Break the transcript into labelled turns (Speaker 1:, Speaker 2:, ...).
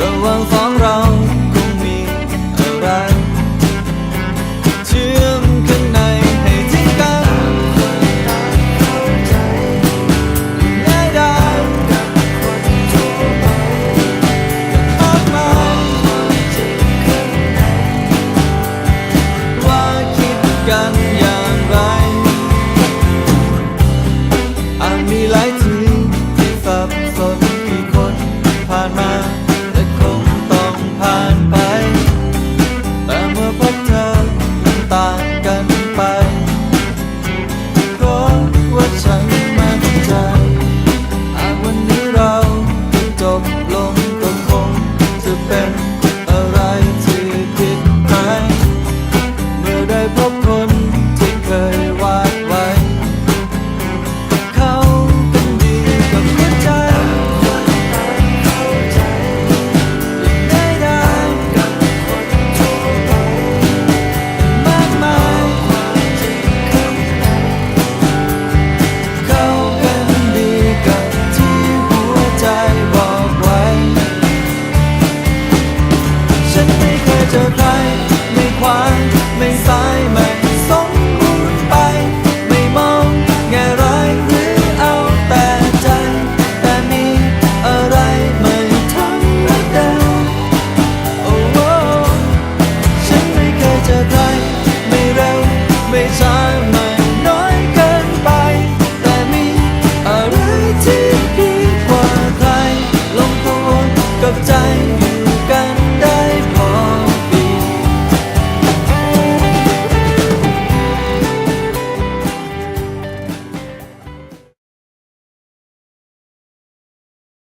Speaker 1: ระหว่างสองเราคงมีอะไรเชื่อมข้างในให้ทิ้งกันเข้าใจง่ายดายมากมายว่าคิดกันอย่างไรอาจมีหลาย เจอใคร